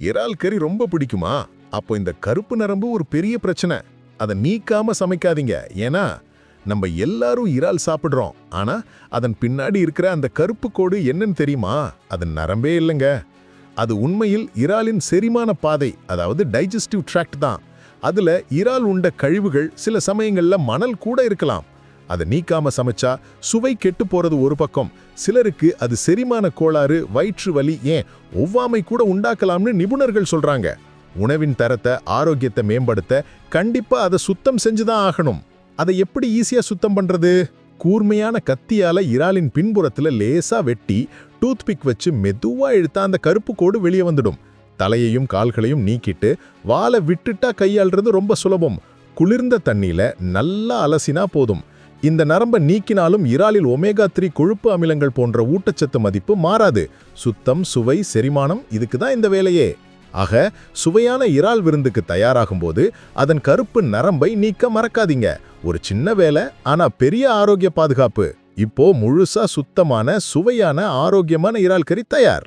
இறால் கறி ரொம்ப பிடிக்குமா? அப்போ இந்த கருப்பு நரம்பு ஒரு பெரிய பிரச்சனை. அதை நீக்காம சமைக்காதீங்க. ஏன்னா நம்ம எல்லாரும் இறால் சாப்பிட்றோம். ஆனா அதன் பின்னாடி இருக்கிற அந்த கருப்பு கோடு என்னன்னு தெரியுமா? அது நரம்பே இல்லைங்க. அது உண்மையில் இறாலின் செரிமான பாதை அதாவது டைஜஸ்டிவ் ட்ராக்ட் தான். அதுல இறால் உண்ட கழிவுகள் சில சமயங்கள்ல மணல் கூட இருக்கலாம். அதை நீக்காம சமைச்சா சுவை கெட்டு போறது ஒரு பக்கம். சிலருக்கு அது செரிமான கோளாறு வயிற்று வலி ஏன் ஒவ்வாமை கூட உண்டாக்கலாம்னு நிபுணர்கள் சொல்றாங்க. உணவின் தரத்தை ஆரோக்கியத்தை மேம்படுத்த கண்டிப்பா அதை சுத்தம் செஞ்சுதான் ஆகணும். அதை எப்படி ஈஸியா சுத்தம் பண்றது? கூர்மையான கத்தியால இறாலின் பின்புறத்துல லேசா வெட்டி டூத்பிக் வச்சு மெதுவா இழுத்தா அந்த கருப்பு கோடு வெளியே வந்துடும். தலையையும் கால்களையும் நீக்கிட்டு வாலை விட்டுட்டா கையாள்றது ரொம்ப சுலபம். குளிர்ந்த தண்ணியில நல்லா அலசினா போதும். இந்த நரம்பை நீக்கினாலும் இறாலில் ஒமேகா த்ரீ கொழுப்பு அமிலங்கள் போன்ற ஊட்டச்சத்து மதிப்பு மாறாது. சுத்தம் சுவை செரிமானம் இதுக்கு தான் இந்த வேலையே. ஆக சுவையான இறால் விருந்துக்கு தயாராகும் போது அதன் கருப்பு நரம்பை நீக்க மறக்காதீங்க. ஒரு சின்ன வேலை ஆனா பெரிய ஆரோக்கிய பாதுகாப்பு. இப்போ முழுசா சுத்தமான சுவையான ஆரோக்கியமான இறால் கறி தயார்.